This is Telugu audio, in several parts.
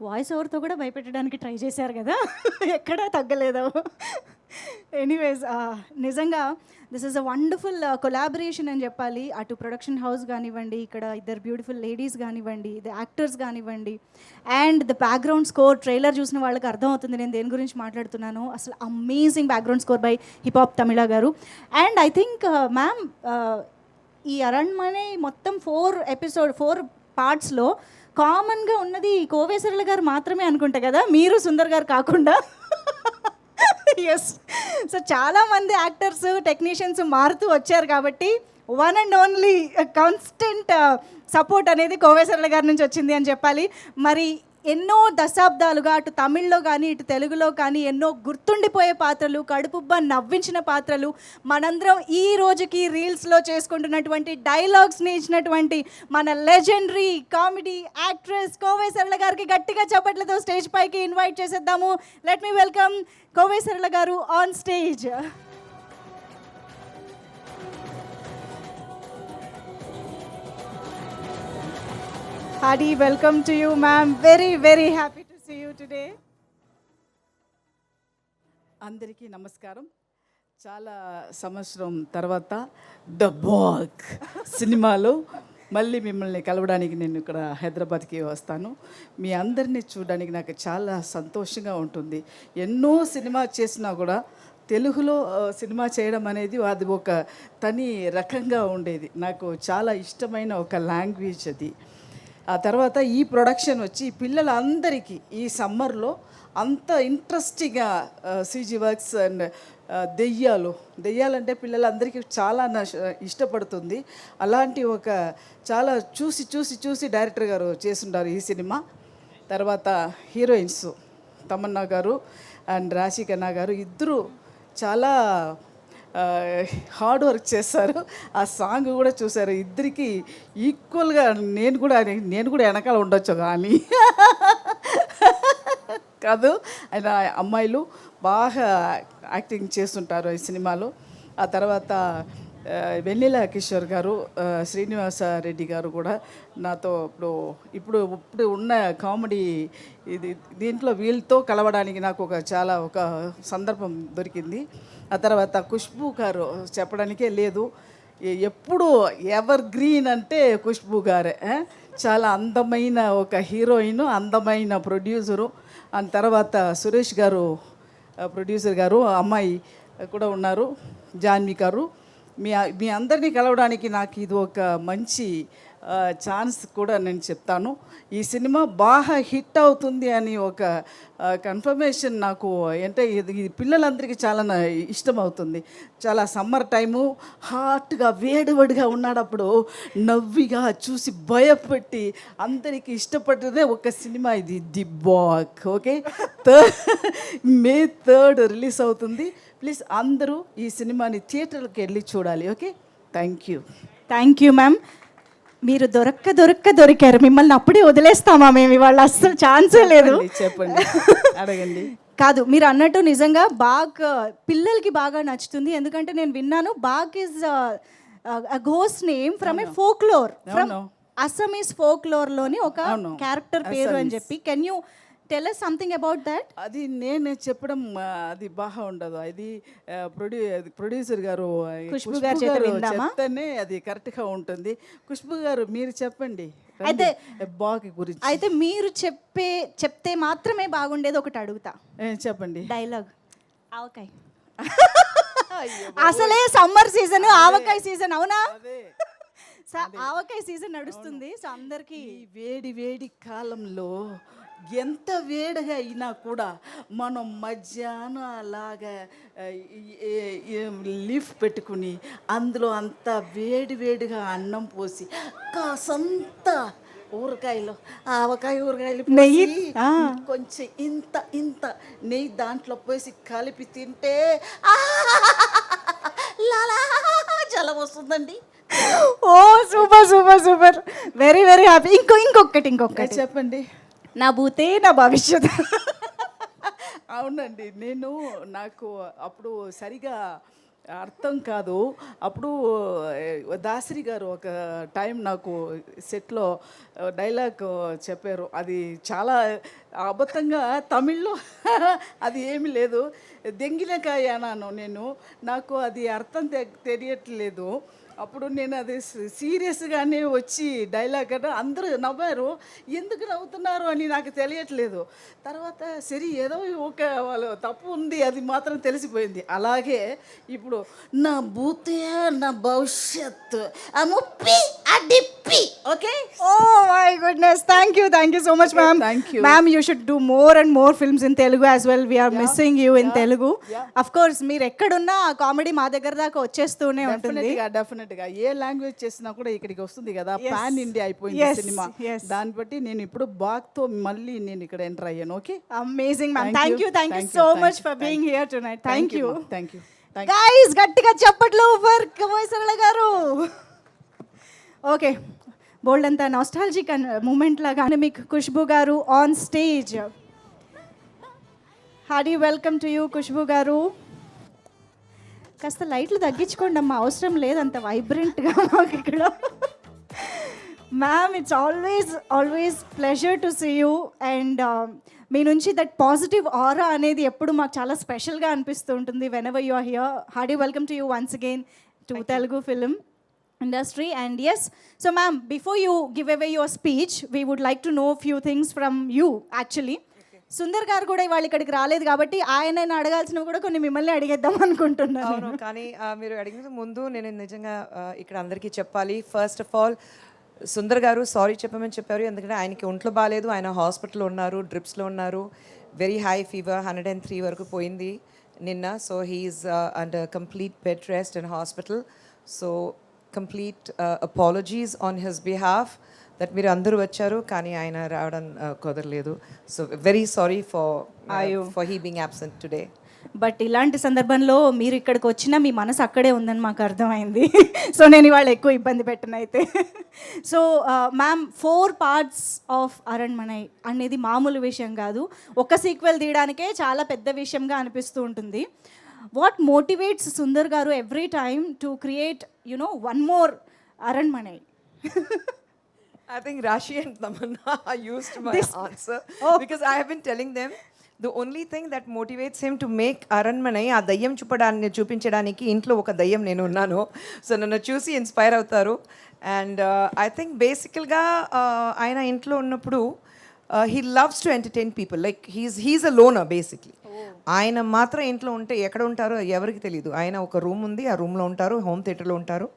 వాయిస్ ఓవర్తో కూడా భయపెట్టడానికి ట్రై చేశారు కదా. ఎక్కడా తగ్గలేదు. ఎనీవేస్ నిజంగా this is a wonderful collaboration అని చెప్పాలి. అటు ప్రొడక్షన్ హౌస్ కానివ్వండి ఇక్కడ ఇద్దరు బ్యూటిఫుల్ లేడీస్ కానివ్వండి ఇది యాక్టర్స్ కానివ్వండి and the background score trailer చూసిన వాళ్ళకి అర్థమవుతుంది. నేను దేని గురించి మాట్లాడుతున్నాను. అసలు amazing background score by hip hop Tamizha garu. And I think ma'am ఈ అరణ్మనే మొత్తం ఫోర్ ఎపిసోడ్ ఫోర్ పార్ట్స్లో కామన్గా ఉన్నది కోవేశ్వరుల గారు మాత్రమే అనుకుంటా కదా? మీరు సుందర్ గారు కాకుండా? ఎస్ సో చాలామంది యాక్టర్స్ టెక్నీషియన్స్ మారుతూ వచ్చారు కాబట్టి one and only constant support అనేది కోవేశ్వరుల గారి నుంచి వచ్చింది అని చెప్పాలి. మరి ఎన్నో దశాబ్దాలుగా అటు తమిళ్ళో కానీ ఇటు తెలుగులో కానీ ఎన్నో గుర్తుండిపోయే పాత్రలు కడుపుబ్బ నవ్వించిన పాత్రలు మనందరం ఈ రోజుకి రీల్స్లో చేసుకుంటున్నటువంటి డైలాగ్స్ని ఇచ్చినటువంటి మన లెజెండరీ కామెడీ యాక్ట్రెస్ కోవై సరళ గారికి గట్టిగా చప్పట్లతో స్టేజ్ పైకి ఇన్వైట్ చేసేద్దాము. Let me welcome Kovai Sarala garu on stage hearty welcome to you ma'am very very happy to see you today అందరికీ నమస్కారం. చాలా సంవత్సరం తర్వాత ద బాగ్ సినిమాలో మళ్ళీ మిమ్మల్ని కలవడానికి నేను ఇక్కడ హైదరాబాద్కి వస్తాను. మీ అందరినీ చూడడానికి నాకు చాలా సంతోషంగా ఉంటుంది. ఎన్నో సినిమా చేసినా కూడా తెలుగులో సినిమా చేయడం అనేది అది ఒక తని రకంగా ఉండేది. నాకు చాలా ఇష్టమైన ఒక లాంగ్వేజ్ అది. ఆ తర్వాత ఈ ప్రొడక్షన్ వచ్చి పిల్లలందరికీ ఈ సమ్మర్లో అంత ఇంట్రెస్టింగ్గా సీజీ వర్క్స్ అండ్ దెయ్యాలు దెయ్యాలంటే పిల్లలందరికీ చాలా నష- ఇష్టపడుతుంది. అలాంటి ఒక చాలా చూసి చూసి చూసి డైరెక్టర్ గారు చేస్తుంటారు ఈ సినిమా. తర్వాత హీరోయిన్స్ తమన్నా గారు అండ్ రాశికన్నా గారు ఇద్దరు చాలా హార్డ్ వర్క్ చేశారు. ఆ సాంగ్ కూడా చూశారు. ఇద్దరికి ఈక్వల్గా నేను కూడా నేను కూడా వెనకాల ఉండొచ్చు కానీ. కాదు ఆయన అమ్మాయిలు బాగా యాక్టింగ్ చేస్తుంటారు ఈ సినిమాలో. ఆ తర్వాత వెన్నెల కిషోర్ గారు శ్రీనివాస రెడ్డి గారు కూడా నాతో ఇప్పుడు ఇప్పుడు ఇప్పుడు ఉన్న కామెడీ ఇది దీంట్లో వీళ్ళతో కలవడానికి నాకు ఒక చాలా ఒక సందర్భం దొరికింది. ఆ తర్వాత ఖుష్బూ గారు చెప్పడానికే లేదు. ఎప్పుడు ఎవర్ గ్రీన్ అంటే ఖుష్బూ గారే చాలా అందమైన ఒక హీరోయిన్ అందమైన ప్రొడ్యూసరు. ఆ తర్వాత సురేష్ గారు ప్రొడ్యూసర్ గారు అమ్మాయి కూడా ఉన్నారు జాన్వి గారు. మీ మీ అందరినీ కలవడానికి నాకు ఇది ఒక మంచి ఛాన్స్ కూడా నేను చెప్తాను. ఈ సినిమా బాగా హిట్ అవుతుంది అని ఒక కన్ఫర్మేషన్ నాకు అంటే ఇది పిల్లలందరికీ చాలా నా- ఇష్టం అవుతుంది. చాలా సమ్మర్ టైము హాట్గా వేడివడిగా ఉన్నాడప్పుడు నవ్విగా చూసి భయపెట్టి అందరికీ ఇష్టపడ్డదే ఒక సినిమా ఇది the Baak okay? Third May third release అవుతుంది. ప్లీజ్ అందరూ ఈ సినిమాని థియేటర్కి వెళ్ళి చూడాలి okay? Thank you thank you ma'am మీరు దొరక్క దొరక్క దొరికారు. మిమ్మల్ని అప్పుడే వదిలేస్తామా మేము ఇవాళ? అస్సలు ఛాన్సే లేదు. చెప్పండి. అడగండి. కాదు మీరు అన్నట్టు నిజంగా బాగ్ పిల్లలకి బాగా నచ్చుతుంది. ఎందుకంటే నేను విన్నాను Baak is ఘోస్ name from a folklore from అవును. అసమీస్ ఫోక్లోర్లోని ఒక. క్యారెక్టర్ పేరు అని చెప్పి. Can you tell us something about that అది నేను చెప్పడం అది బాగా ఉండదు. అది ప్రొడ్యూ ప్రొడ్యూసర్ గారు ఖుష్బు గారి చేత విందామా? చెప్తేనే అది కరెక్ట్గా ఉంటుంది. ఖుష్బు గారు మీరు చెప్పండి. అయితే- బాగా గురించి. అయితే మీరు చెప్పే చెప్తే మాత్రమే బాగుండేది ఒకటి అడుగుతా. ఏ, చెప్పండి. డైలాగ్ ఆవకాయ. అసలే సమ్మర్ సీజన్ ఆవకాయ సీజన్ అవునా? అదే. ఆవకాయ సీజన్ నడుస్తుంది. సో అందరికి వేడి వేడి కాలంలో ఎంత వేడిగా అయినా కూడా మనం మధ్యాహ్నం అలాగా లీఫ్ పెట్టుకుని అందులో అంత వేడి వేడిగా అన్నం పోసి కాసంత ఊరకాయలు ఆవకాయ ఊరకాయలు నెయ్యి. కొంచెం ఇంత ఇంత నెయ్యి దాంట్లో పోసి కలిపి తింటే లాలా జలం వస్తుందండి. ఓ super super super. Very very happy ఇంకో ఇంకొకటి ఇంకొకటి చెప్పండి? నా భూతే నా భవిష్యత్. అవునండి నేను నాకు అప్పుడు సరిగా అర్థం కాదు. అప్పుడు దాసరి గారు ఒక టైం నాకు సెట్లో డైలాగ్ చెప్పారు. అది చాలా అబద్ధంగా తమిళ్ళో అది ఏమీ లేదు. దెంగిలకాయ అన్నాను నేను. నాకు అది అర్థం తె- తెలియట్లేదు. అప్పుడు నేను అది సీరియస్గానే వచ్చి డైలాగ్ అంటే అందరూ నవ్వారు. ఎందుకు నవ్వుతున్నారు అని నాకు తెలియట్లేదు. తర్వాత సరే ఏదో ఒక వాళ్ళు తప్పు ఉంది అది మాత్రం తెలిసిపోయింది. అలాగే ఇప్పుడు నా భూతే నా భవిష్యత్తు ఆ ముప్పి ఆ డిప్పి okay? Oh my goodness thank you thank you so much ma'am thank you. Ma'am you should do more and more films in Telugu as well we're missing you in Telugu of course మీరు ఎక్కడున్నా ఆ కామెడీ మా దగ్గర దాకా వచ్చేస్తూనే ఉంటుంది. డెఫినెట్గా డెఫినెట్గా ఏ లాంగ్వేజ్ చేసినా కూడా ఇక్కడికి వస్తుంది కదా పాన్ ఇండియా అయిపోయింది సినిమా. దాన్ని బట్టి నేను ఇప్పుడు బాగ్తో మళ్ళీ నేను ఇక్కడ ఎంటర్ అయ్యాను okay? Amazing ma'am thank you thank you so much for being here tonight thank you thank you guys గట్టిగా చప్పట్లు ఫర్ కమోయ్ సరళ గారు ఓకే బోల్డ్ అంత నాస్టాలజిక్ మూమెంట్ లాగానే మీకు Khushbu garu on stage hearty welcome to you Khushbu garu? కాస్త లైట్లు తగ్గించుకోండి అమ్మా అవసరం లేదు అంత వైబ్రెంట్గా మాకు ఇక్కడ. Ma'am it's always always pleasure to see you and మీ నుంచి దట్ పాజిటివ్ ఆరా అనేది ఎప్పుడు మాకు చాలా స్పెషల్గా అనిపిస్తూ ఉంటుంది whenever you are here hearty welcome to you once again to Telugu film industry and yes so ma'am before you give away your speech we would like to know few things from you actually Sundar garu కూడా ఇవాళ ఇక్కడికి రాలేదు కాబట్టి ఆయన అడగాల్సినవి కూడా కొన్ని మిమ్మల్ని అడిగేద్దాం అనుకుంటున్నాను. కానీ మీరు అడిగిన ముందు నేను నిజంగా ఇక్కడ అందరికీ చెప్పాలి. ఫస్ట్ ఆఫ్ ఆల్ సుందర్ గారు సారీ చెప్పమని చెప్పారు. ఎందుకంటే ఆయనకి ఒంట్లో బాగాలేదు ఆయన హాస్పిటల్లో ఉన్నారు డ్రిప్స్లో ఉన్నారు. Very high fever hundred and three వరకు పోయింది నిన్న. So he's and complete bed rest in hospital so complete apologies on his behalf that మీరు అందరూ వచ్చారు కానీ ఆయన రావడం కుదరలేదు. So very sorry for for he being absent today but ఇలాంటి సందర్భంలో మీరు ఇక్కడికి వచ్చినా మీ మనసు అక్కడే ఉందని మాకు అర్థమైంది. సో నేను ఇవాళ ఎక్కువ ఇబ్బంది పెట్టను అయితే. So ma'am four parts of Aranmanai అనేది మామూలు విషయం కాదు. ఒక సీక్వెల్ తీయడానికే చాలా పెద్ద విషయంగా అనిపిస్తూ ఉంటుంది. What motivates Sundar garu every time to create you know one more Aranmanai? I think Rashi and Tamanna are used to my answer Oh. because I have been telling them the only thing that motivates him to make Aranmanai ఆ దయ్యం చూపడాన్ని చూపించడానికి ఇంట్లో ఒక దయ్యం నేను ఉన్నాను. సో నన్ను చూసి ఇన్స్పైర్ అవుతారు. అండ్ ఐ థింక్ బేసికల్గా ఆయన ఇంట్లో ఉన్నప్పుడు he loves to entertain people like he's he's a loner basically ఆయన మాత్రం ఇంట్లో ఉంటే ఎక్కడ ఉంటారో ఎవరికి తెలియదు ఆయన ఒక రూమ్ ఉంది ఆ రూమ్లో ఉంటారు హోమ్ థియేటర్లో ఉంటారు.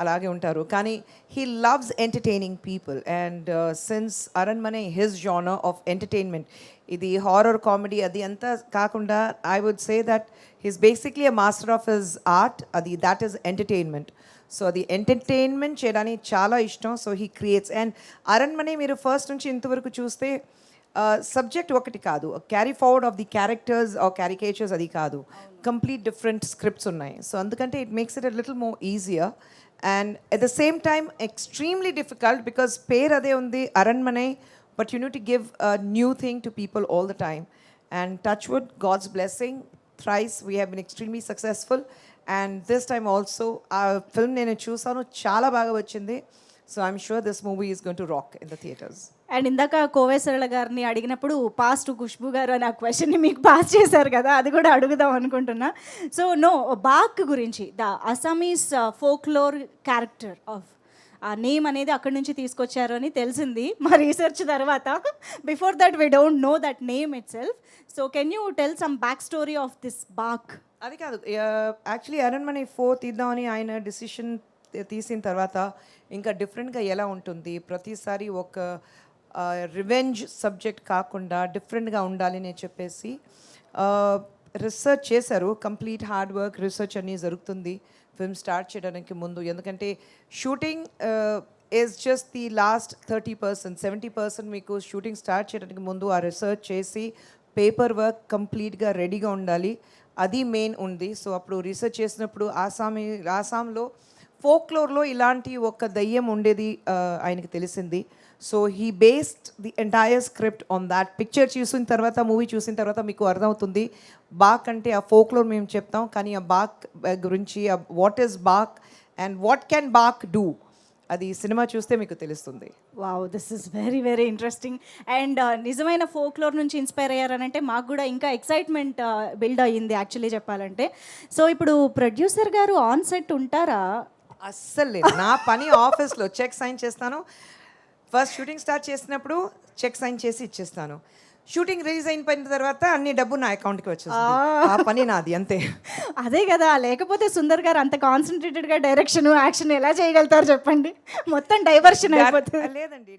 అలాగే ఉంటారు. కానీ he loves entertaining people and since Aranmanai his genre of entertainment ఇది హారర్ కామెడీ అది అంతా కాకుండా I would say that he's basically a master of his art అది దాట్ ఈస్ ఎంటర్టైన్మెంట్ సో అది ఎంటర్టైన్మెంట్ చేయడానికి చాలా ఇష్టం. So he creates and Aranmanai మీరు ఫస్ట్ నుంచి ఇంతవరకు చూస్తే సబ్జెక్ట్ ఒకటి కాదు. Carry forward of the characters are caricatures అది కాదు. కంప్లీట్ డిఫరెంట్ స్క్రిప్ట్స్ ఉన్నాయి. సో అందుకంటే it makes it a little more easier and at the same time extremely difficult because పేరు అదే ఉంది Aranmanai but you need to give new thing to people all the time and touch wood god's blessing thrice we have been extremely successful and this time also ఆ ఫిల్మ్ నేను చూసాను చాలా బాగా వచ్చింది. So I'm sure this movie is going to rock in the theatres and ఇందాక కోవేశ్వరల గారిని అడిగినప్పుడు పాస్ టు ఖుష్బు గారు అని ఆ క్వశ్చన్ని మీకు పాస్ చేశారు కదా అది కూడా అడుగుదాం అనుకుంటున్నా. సో నో బాక్ గురించి the Assamese folklore character of ఆ నేమ్ అనేది అక్కడి నుంచి తీసుకొచ్చారు అని తెలిసింది. మా రీసెర్చ్ తర్వాత before that we don't know that name itself so can you tell some back story of this Baak? అది కాదు యాక్చువల్లీ అరణ్మణి ఫోర్ తీద్దామని ఆయన డిసిషన్ తీసిన తర్వాత ఇంకా డిఫరెంట్గా ఎలా ఉంటుంది? ప్రతిసారి ఒక రివెంజ్ సబ్జెక్ట్ కాకుండా డిఫరెంట్గా ఉండాలి అని చెప్పేసి రీసెర్చ్ చేశారు. కంప్లీట్ హార్డ్ వర్క్ రీసెర్చ్ అన్నీ జరుగుతుంది. ఫిల్మ్ స్టార్ట్ చేయడానికి ముందు. ఎందుకంటే shooting is just the last thirty percent seventy percent మీకు షూటింగ్ స్టార్ట్ చేయడానికి ముందు ఆ రీసెర్చ్ చేసి పేపర్ వర్క్ కంప్లీట్గా రెడీగా ఉండాలి. అది మెయిన్ ఉంది. సో అప్పుడు రీసెర్చ్ చేసినప్పుడు ఆసామి ఆసాంలో ఫోక్లోర్లో ఇలాంటి ఒక దయ్యం ఉండేది ఆయనకి తెలిసింది. So he based the entire script on that picture చూసిన తర్వాత మూవీ చూసిన తర్వాత మీకు అర్థమవుతుంది. బాక్ అంటే ఆ ఫోక్లోర్ మేము చెప్తాం కానీ ఆ బాక్ గురించి what is Baak and what can Baak do అది సినిమా చూస్తే మీకు తెలుస్తుంది. Wow this is very very interesting and uh, నిజమైన ఫోక్లోర్ నుంచి ఇన్స్పైర్ అయ్యారనంటే మాకు కూడా ఇంకా ఎక్సైట్మెంట్ బిల్డ్ అయ్యింది యాక్చువల్లీ చెప్పాలంటే. సో ఇప్పుడు ప్రొడ్యూసర్ గారు ఆన్ సెట్ ఉంటారా? అస్సలు లేదు. నా పని ఆఫీస్లో చెక్ సైన్ చేస్తాను. ఫస్ట్ షూటింగ్ స్టార్ట్ చేసినప్పుడు చెక్ సైన్ చేసి ఇచ్చేస్తాను. షూటింగ్ రిలీజ్ అయిన తర్వాత అన్ని డబ్బు నా అకౌంట్కి వచ్చేస్తుంది. ఆ. పని నాది అంతే. అదే కదా లేకపోతే సుందర్ గారు అంత కాన్సన్ట్రేటెడ్గా డైరెక్షన్ యాక్షన్ ఎలా చేయగలుగుతారు చెప్పండి? మొత్తం డైవర్షన్ అయిపోతుంది. లేదండి.